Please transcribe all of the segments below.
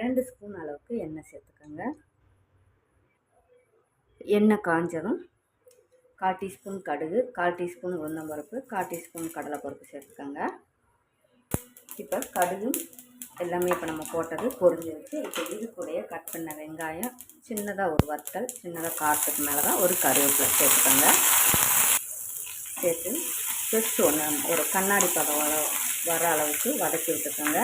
ரெண்டு ஸ்பூன் அளவுக்கு எண்ணெய் சேர்த்துக்கோங்க. எண்ணெய் காஞ்சதும் கால் டீஸ்பூன் கடுகு கால் டீஸ்பூன் உளுந்தம்பருப்பு கால் டீஸ்பூன் கடலைப்பருப்பு சேர்த்துக்கோங்க. இப்போ கடுகு எல்லாமே இப்போ நம்ம போட்டது பொரிஞ்சு வச்சு இப்போ இது கூடயே கட் பண்ண வெங்காயம் சின்னதாக ஒரு வத்தல் சின்னதாக காரத்துக்கு மேலே தான் ஒரு கருவேப்பிலை சேர்த்துக்கோங்க. சேர்த்து ஜஸ்ட் ஒன்று ஒரு கண்ணாடி பதம் வர அளவுக்கு வதக்கி விட்டுக்கோங்க.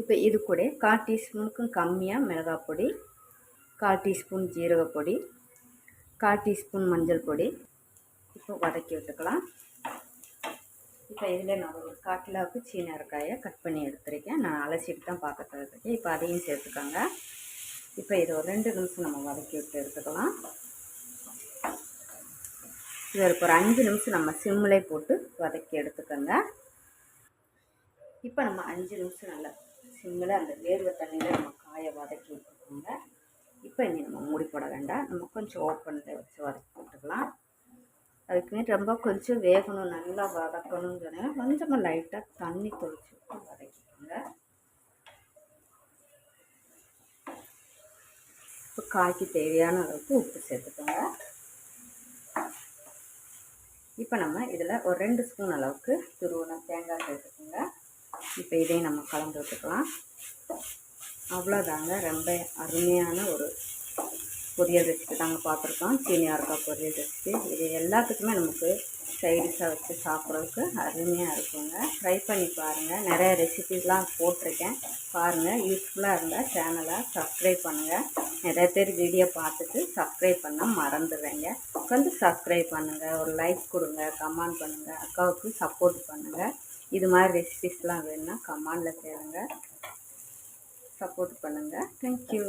இப்போ இது கூட கால் டீஸ்பூனுக்கும் கம்மியாக மிளகாய் பொடி கால் டீஸ்பூன் ஜீரகப்பொடி கால் டீஸ்பூன் மஞ்சள் பொடி இப்போ வதக்கி விட்டுக்கலாம். இப்போ இதில் நான் ஒரு காட்டிலாவுக்கு கிலோவுக்கு சீன கட் பண்ணி எடுத்துருக்கேன். நான் அலசிட்டு தான் பார்க்க இருக்கேன் இப்போ அதையும் சேர்த்துக்கோங்க. இப்போ இதை ஒரு ரெண்டு நிமிஷம் நம்ம வதக்கி விட்டு எடுத்துக்கலாம். இது ஒரு அஞ்சு நிமிஷம் நம்ம சிம்மிலே போட்டு வதக்கி எடுத்துக்கோங்க. இப்போ நம்ம அஞ்சு நிமிஷம் நல்லா சிம்மில் அந்த வேர்வை தண்ணியில் நம்ம காயை வதக்கி விட்டுக்கோங்க. இப்போ இனி நம்ம மூடி போட வேண்டாம். நம்ம கொஞ்சம் ஓப்பனில் வச்சு வதக்கி விட்டுக்கலாம். அதுக்குமே ரொம்ப கொஞ்சம் வேகணும் நல்லா வதக்கணும்னு சொன்னால் கொஞ்சமாக லைட்டாக தண்ணி தொளிச்சு விட்டு வதக்கிக்கோங்க. இப்போ காய்க்கு தேவையான அளவுக்கு உப்பு சேர்த்துக்கோங்க. இப்போ நம்ம இதில் ஒரு ரெண்டு ஸ்பூன் அளவுக்கு துருவன தேங்காய் சேர்த்துக்கோங்க. இப்போ இதையும் நம்ம கலந்து விட்டுக்கலாம். அவ்வளோதாங்க. ரொம்ப அருமையான ஒரு பொரியல் ரெசிபி தாங்க பார்த்துருக்கோம். சீனியாருக்காய் பொரியல் ரெசிபி இது எல்லாத்துக்குமே நமக்கு சைடிஷாக வச்சு சாப்பிட்றதுக்கு அருமையாக இருக்குங்க. ட்ரை பண்ணி பாருங்கள் நிறைய ரெசிபிஸ்லாம் போட்டிருக்கேன். பாருங்கள் யூஸ்ஃபுல்லாக இருந்தால் சேனலை சப்ஸ்கிரைப் பண்ணுங்கள் நிறைய பேர் வீடியோ பார்த்துட்டு சப்ஸ்கிரைப் பண்ண மறந்துடுறேங்க. உட்காந்து சப்ஸ்கிரைப் பண்ணுங்கள் ஒரு லைக் கொடுங்க. கமெண்ட் பண்ணுங்கள் அக்காவுக்கு சப்போர்ட் பண்ணுங்கள் இது மாதிரி ரெசிபிஸ்லாம் வேணும்னா கமாண்டில் கேளுங்க. சப்போர்ட் பண்ணுங்கள் தேங்க்யூ